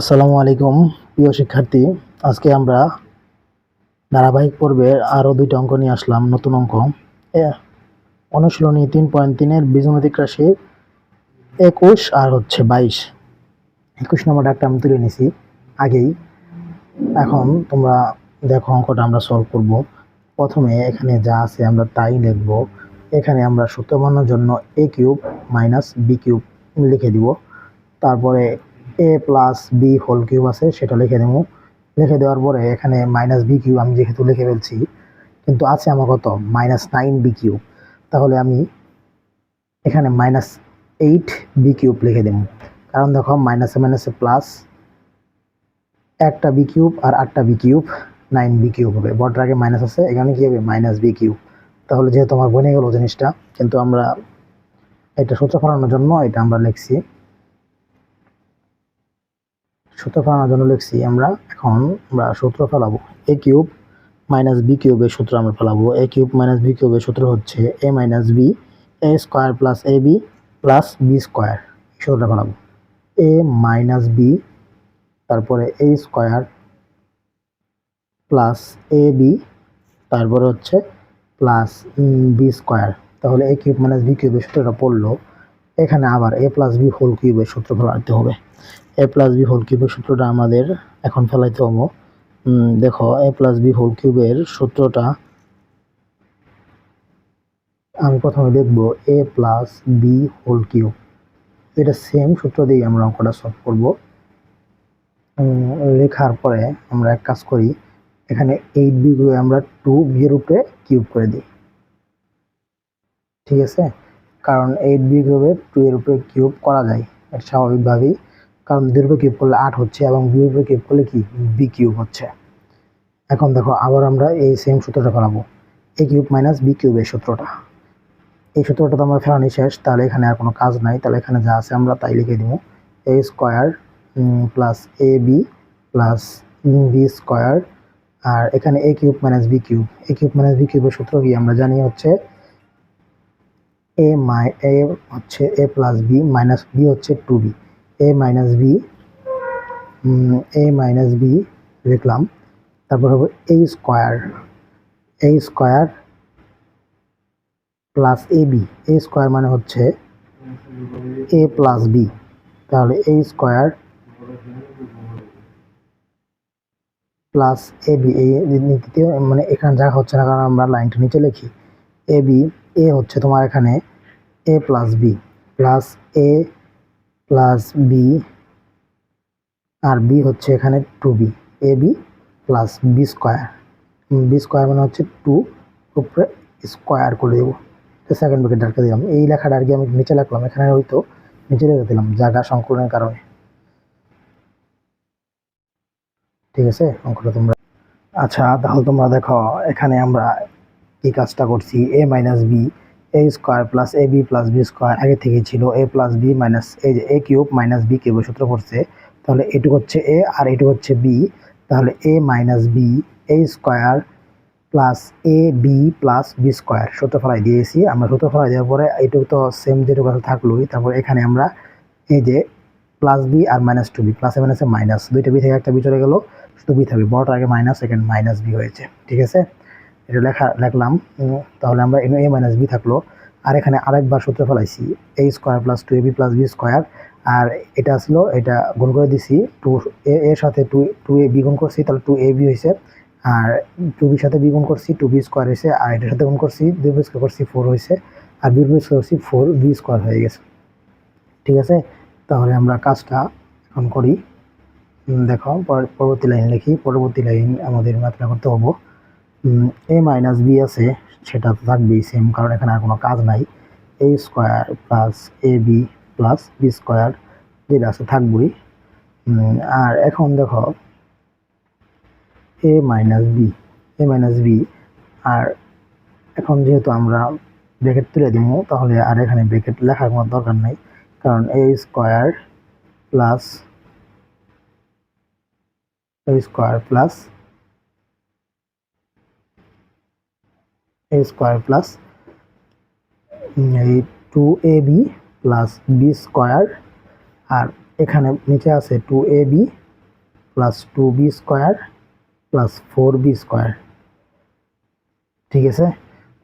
আসসালামু আলাইকুম, প্রিয় শিক্ষার্থী। আজকে আমরা ধারাবাহিক পর্বের আরও দুইটা অঙ্ক নিয়ে আসলাম, নতুন অঙ্ক। অনুশীলনী তিন পয়েন্ট তিনের বীজগণিতিক রাশি একুশ আর হচ্ছে বাইশ। একুশ নম্বর একটা আমি তুলে নিছি আগেই। এখন তোমরা দেখো অঙ্কটা আমরা সলভ করব। প্রথমে এখানে যা আছে আমরা তাই লিখব। এখানে আমরা সূত্র জন্য a cube minus b cube লিখে দিব। তারপরে a plus b whole cube আছে, সেটা লিখে দেবো। লিখে দেওয়ার পরে এখানে মাইনাস বি কিউব আমি যেহেতু লিখে ফেলছি, কিন্তু আছে আমার কত? মাইনাস নাইন বি কিউব তাহলে আমি এখানে মাইনাস এইট বি কিউব লিখে দেবো। কারণ দেখো মাইনাসে মাইনাসে প্লাস একটা বি কিউব আর আটটা b cube nine b cube হবে। বড়টার আগে মাইনাস আছে, এখানে কি হবে? মাইনাস বি কিউব তাহলে যেহেতু আমার বনে গেল জিনিসটা, কিন্তু আমরা এটা সূত্র ফলানোর জন্য এটা আমরা লিখছি। সূত্র ফেলানোর জন্য লিখছি, আমরা এখন আমরা সূত্র ফেলাবো এ কিউব মাইনাস বি কিউবের সূত্র আমরা ফেলাবো। এ কিউব মাইনাস বি কিউবের সূত্র হচ্ছে a minus b a square plus a b plus b square. সূত্রটা ফেলাবো। এ মাইনাস বি তারপরে a square plus a b তারপরে হচ্ছে প্লাস বি স্কোয়ার। তাহলে এ কিউব মাইনাস বি কিউবের সূত্রটা পড়ল, এখানে আবার এ প্লাস বি হোল কিউবের সূত্র ফেলাতে হবে। এ প্লাস বি হোল কিউবের সূত্রটা আমাদের এখন ফেলাইতে হব। দেখো এ প্লাস বি হোল কিউবের সূত্রটা আমি প্রথমে দেখব a plus b whole cube এটা সেম সূত্র দিয়ে আমরা অঙ্কটা সলভ করব। লেখার পরে আমরা এক কাজ করি, এখানে এইট বি আমরা টু বি এর উপরে কিউব করে দিই। ঠিক আছে? কারণ এইট বি কিউবে টু এর উপরে কিউব করা যায় স্বাভাবিকভাবেই। কারণ উপরে কিউব করলে আট হচ্ছে এবং বি কিউব করলে কি? বি কিউব হচ্ছে। এখন দেখো, আবার আমরা এই সেম সূত্রটা করাবো। A cube minus b cube কিউবের সূত্রটা। এই সূত্রটা তো আমরা ফেরানি শেষ, তাহলে এখানে আর কোনো কাজ নাই। তাহলে এখানে যা আছে আমরা তাই লিখে দিব। A square plus a b plus b square আর এখানে a cube minus b cube. A cube minus b কিউবের সূত্র কি? আমরা জানি হচ্ছে এ মাই এ হচ্ছে a plus b minus b হচ্ছে two b a minus b a minus b লিখলাম। তারপর হবে a square a square plus a b a square মানে হচ্ছে এ প্লাস বি তাহলে a square plus a b এই নীতিতে মানে এখানে যা হচ্ছে না, কারণ আমরা লাইনটা নিচে লিখি। এ বি এ হচ্ছে তোমার এখানে a plus b plus a plus b R B হচ্ছে এখানে two b a b plus b square b square মানে হচ্ছে টু উপরে স্কোয়ার করে দেবো। সেকেন্ড ব্রেকেট ডাকে দিলাম। এই লেখাটা আর কি আমি নিচে লিখলাম এখানে হয়তো নিচে লিখে দিলাম, জায়গা সংকলনের কারণে। ঠিক আছে, অঙ্কটা তোমরা আচ্ছা তাহলে তোমরা দেখো, এখানে আমরা এই কাজটা করছি? A minus b a square plus a b plus b square আগে থেকেই ছিল। এ প্লাস বি মাইনাস যে এ কিউব মাইনাস বি কিউবের সূত্র পড়ছে। তাহলে এটুকু হচ্ছে এ আর এটুকু হচ্ছে বি তাহলে A minus B A square plus A B plus B square সূত্র ফলাই দিয়েছি। আমরা সূত্র ফলাই দেওয়ার পরে এইটুকু তো সেম যেটুকু থাকলোই। তারপর এখানে আমরা এই যে প্লাস বি আর মাইনাস টু বি প্লাসে মাইনাসে মাইনাস দুইটা বি থেকে একটা বি চলে গেলো। শুধু বি থাকবে। বড়টা আগে মাইনাস সেকেন্ড মাইনাস বি হয়েছে। ঠিক আছে? এটা লেখা, লেখলাম তাহলে আমরা এখানে এ মাইনাস বি থাকল। আর এখানে আরেকবার সূত্র ফেলাইছি A square plus two A B plus B square আর এটা আসলো, এটা গুণ করে দিছি টু এ এর সাথে টু টু এ বি গুণ করছি, তাহলে টু এ বি হয়েছে আর টু বির সাথে বি গুণ করছি টু বি স্কোয়ার হয়েছে আর এটার সাথে গুণ করছি, দুই বি স্কোয়ার করছি ফোর হয়েছে আর বি বি স্কোয়ার করছি ফোর বি স্কোয়ার হয়ে গেছে। ঠিক আছে? তাহলে আমরা কাজটা এখন করি। দেখো, পর- পরবর্তী লাইন লিখি। পরবর্তী লাইন আমাদের মাত্রা করতে হব। এ মাইনাস বি আছে, সেটা তো থাকবেই সেম কারণ এখানে আর কোনো কাজ নাই। A square plus A B plus B square যেটা আছে থাকবই। আর এখন দেখো A minus B A minus B আর এখন যেহেতু আমরা ব্রেকেট তুলে দিব, তাহলে আর এখানে ব্রেকেট লেখার কোনো দরকার নেই, কারণ A square plus A square plus A square plus এই two A B plus B square আর এখানে নিচে আছে two A B plus two B square plus four B square ঠিক আছে?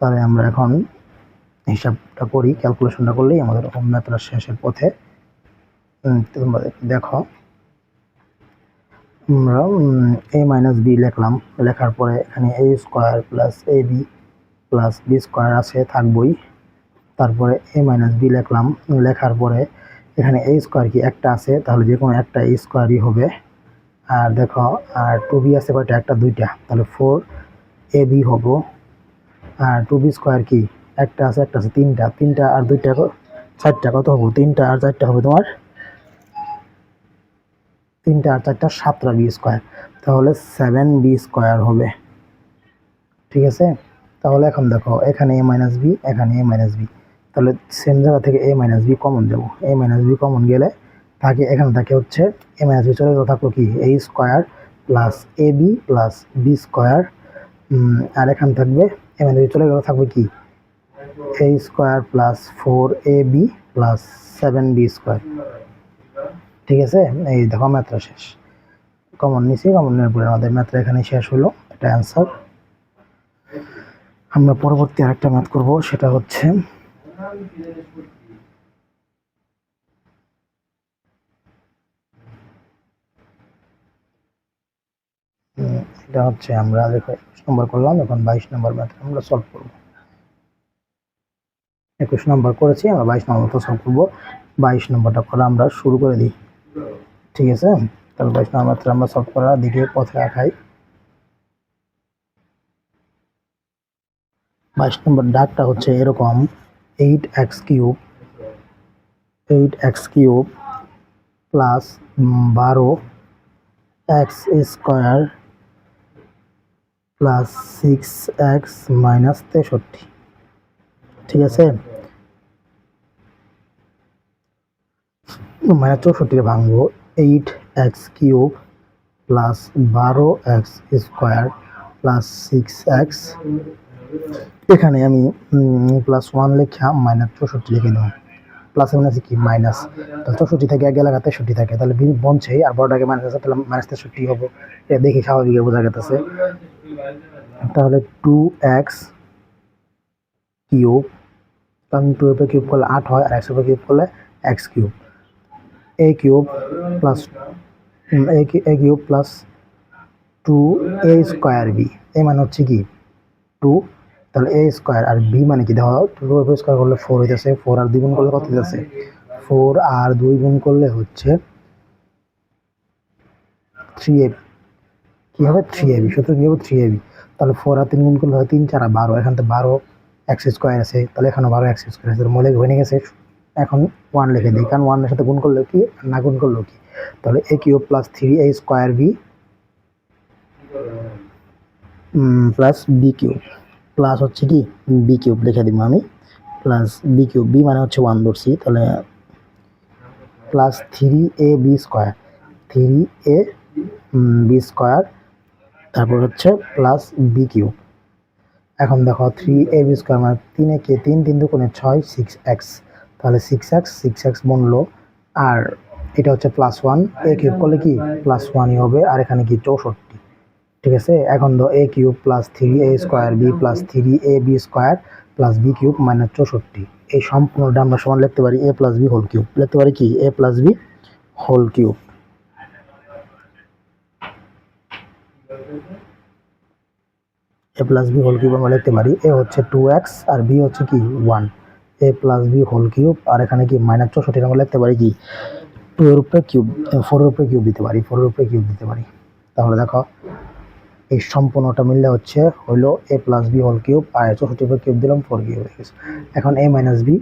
তাহলে আমরা এখন হিসাবটা করি ক্যালকুলেশনটা করলেই আমাদের ম্যাথটা শেষের পথে। দেখো, আমরা এ মাইনাস বি লিখলাম, লেখার পরে এখানে A square plus A B plus B square আছে, থাকবই। তারপরে এ মাইনাস বি লিখলাম। লেখার পরে এখানে এ স্কোয়ার কি একটা আছে, তাহলে যে কোনো একটা এ স্কোয়ারই হবে। আর দেখো, আর টু বি আছে কয়টা? একটা, দুইটা। তাহলে ফোর এ বি হব। আর টু বি স্কোয়ার কি? একটা আছে একটা আছে, তিনটা। তিনটা আর দুইটা চারটা। কত হব? তিনটা আর চারটা হবে তোমার? তিনটা আর চারটা, সাতটা বি স্কোয়ার তাহলে সেভেন বি স্কোয়ার হবে। ঠিক আছে? তাহলে এখন দেখো, এখানে এ মাইনাস বি এখানে এ মাইনাস বি তাহলে সেম জায়গা থেকে এ মাইনাস বি কমন যাব এ মাইনাস বি কমন গেলে থাকে এখানে থাকে হচ্ছে এ মাইনাস বি চলে গেলে। থাকল কি? A square plus A B plus B square আর এখানে থাকবে এ মাইনাস বি চলে গেলে। থাকবে কি? A square plus four A B plus seven B square ঠিক আছে? এই দেখো ম্যাথটা শেষ। কমন নিছি কমনের পরে আমাদের ম্যাথটা এখানে শেষ হলো। এটা অ্যান্সার আমরা পরবর্তী আরেকটা ম্যাথ করব, সেটা হচ্ছে এটা হচ্ছে আমরা দেখো একুশ নম্বর করলাম, এখন বাইশ নম্বর ম্যাথ আমরা সলভ করব। একুশ নম্বর করেছি, আমরা বাইশ নম্বরটা সলভ করব। বাইশ নম্বরটা করা আমরা শুরু করে দিই। ঠিক আছে? তাহলে বাইশ নম্বর আমরা সলভ করার দিকে পথে রাখাই বাইশ নম্বর ডাকটা হচ্ছে এরকম eight X cube, eight X cube plus বারো X square plus six X minus তেষট্টি। ঠিক আছে? মাইনাস চৌষট্টিকে ভাঙবো, এইট এক্স কিউব প্লাস বারো X square plus six X এখানে আমি প্লাস ওয়ান লেখা মাইনাস চৌষট্টি লিখে দেবো প্লাস এমন আছে কি? মাইনাস তাহলে চৌষট্টি থেকে এক এলাকা তেষট্টি থাকে। তাহলে বনছে আর বড়টাকে মাইনাস আছে, তাহলে মাইনাস তেষট্টি হব। এটা দেখি স্বাভাবিক বোঝা গেছে তাহলে টু এক্স কিউব কারণ টু এর কিউব করলে আট হয়, আর এক্সের কিউব করলে X cube A cube plus A cube plus two A square B A মানে হচ্ছে কি? টু, তাহলে এ স্কোয়ার আর বি মানে কি? দেখো টু এ স্কোয়ার করলে ফোর হইতেছে ফোর আর দুই গুণ করলে কত হইতেছে? ফোর আর দুই গুণ করলে হচ্ছে থ্রি এ কি হবে? থ্রি এবি সূত্র কি হবে? থ্রি এবি তাহলে ফোর আর তিন গুণ করলে হয় তিন, চার আর বারো, এখান থেকে বারো এক্স স্কোয়ার আছে, তাহলে এখানে বারো এক্স স্কোয়ার আছে মলে হয়ে গেছে, এখন ওয়ান লিখে দিই, কারণ ওয়ানের সাথে গুণ করলেও কি না গুণ করলেও কি? তাহলে A cube plus three A square B plus B cube plus হচ্ছে কি? বি কিউব লিখে দিব আমি। প্লাস বি কিউব বি মানে হচ্ছে ওয়ান ধরছি তাহলে plus three A B square three A B square তারপর হচ্ছে প্লাস বি কিউব এখন দেখো থ্রি এ বি স্কোয়ার মানে তিন একে তিন তিন দুগুণে ছয় সিক্স এক্স তাহলে সিক্স এক্স সিক্স এক্স বনলো আর এটা হচ্ছে প্লাস ওয়ান এ কিউব করলে কি? প্লাস ওয়ানই হবে। আর এখানে কি? চৌষট্টি। ঠিক আছে? এখন ধর A cube plus three A square B plus three A B square plus B cube minus চৌষট্টি। এই সম্পূর্ণটা আমরা সমান লিখতে পারি A plus B whole cube. লিখতে পারি কি? A plus B whole cube. A plus B whole cube আমরা লিখতে পারি। এ হচ্ছে টু এক্স আর বি হচ্ছে কি? One A plus B whole cube আর এখানে কি? মাইনাস চৌষট্টি আমরা লিখতে পারি কি? টু এর উপরে কিউব ফোরের উপরে কিউব দিতে পারি ফোরের উপরে কিউব দিতে পারি। তাহলে দেখো এই সম্পূর্ণটা মিললে হচ্ছে হলো A plus B whole cube আর চৌষট্টি উপরে কিউব দিলাম ফোর কিউব এখন A minus B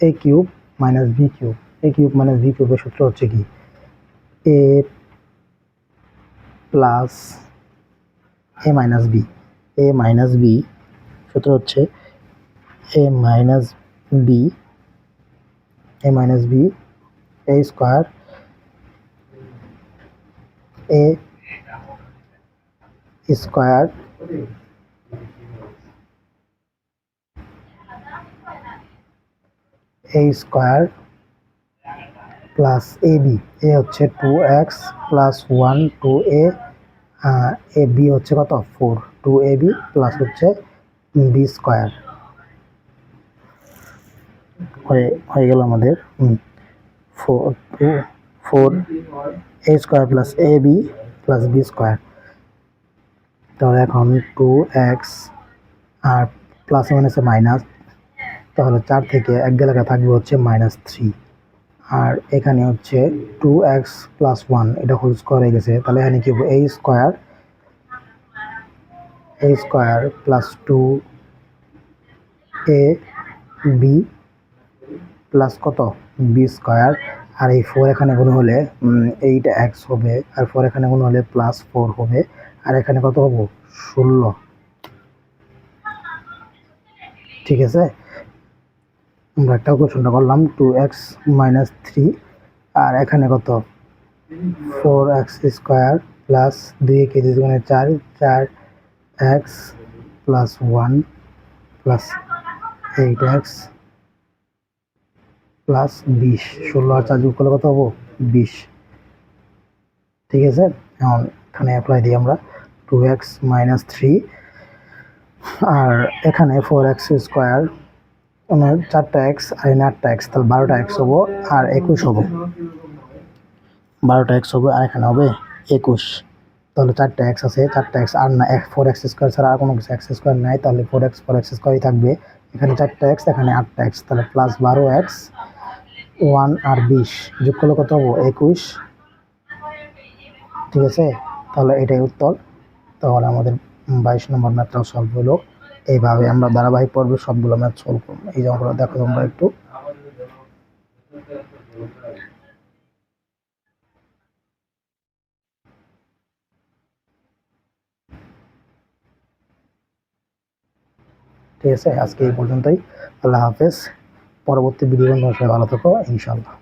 A cube minus B cube A cube minus B কিউবের সূত্র হচ্ছে কি? A plus A minus B A minus B সূত্র হচ্ছে A minus B A minus B A square A square. A square plus A B, A হচ্ছে two X plus one two A A B হচ্ছে কত? Four two A B plus হচ্ছে B square. হয়ে হয়ে গেল আমাদের four two four A square plus A B plus B square. তাহলে এখন টু এক্স আর প্লাস ওয়ান মাইনাসে মাইনাস তাহলে চার থেকে এক গেলে থাকবে হচ্ছে মাইনাস থ্রি আর এখানে হচ্ছে টু এক্স প্লাস ওয়ান এটা হোল স্কোয়ার হয়ে গেছে। তাহলে এখানে কি হবে? A square A square plus two A B plus কত? বি স্কোয়ার আর এই ফোর এখানে গুণ হলে এইট এক্স হবে। আর ফোর এখানে গুণ হলে প্লাস ফোর হবে। আর এখানে কত হব? ষোলো। ঠিক আছে? আমরা একটা কোশ্চেনটা করলাম টু এক্স মাইনাস থ্রি আর এখানে কত? ফোর এক্স স্কোয়ার প্লাস দুই কেজি দুগুণে চার চার X plus one plus eight X plus বিশ। ষোলো আর চার যোগ করলে কত হব? বিশ। ঠিক আছে? এখন এখানে অ্যাপ্লাই দিই আমরা। টু এক্স মাইনাস থ্রি আর এখানে ফোর এক্স স্কোয়ার চারটা এক্স আর এখানে আটটা এক্স তাহলে বারোটা এক্স হব আর একুশ হব। বারোটা এক্স হবে আর এখানে হবে একুশ। তাহলে চারটা এক্স আছে, চারটা এক্স আর না, এক ফোর এক্স স্কোয়ার ছাড়া আর কোনো কিছু এক্স স্কোয়ার নাই, তাহলে ফোর এক্স ফোর এক্স স্কোয়ারই থাকবে। এখানে চারটা এক্স এখানে আটটা এক্স তাহলে প্লাস বারো এক্স ওয়ান আর বিশ। যোগ করলে কত হব? একুশ। ঠিক আছে? তাহলে এটাই উত্তর। তাহলে আমাদের বাইশ নম্বর ম্যাথটাও সলভ হলো। এইভাবে আমরা ধারাবাহিক পর্বে সবগুলো ম্যাথ সলভ করব। এই অঙ্কটা দেখো তোমরা একটু। ঠিক আছে, আজকে এই পর্যন্তই। আল্লাহ হাফেজ। পরবর্তী ভিডিও ভালো থাকো ইনশাল্লাহ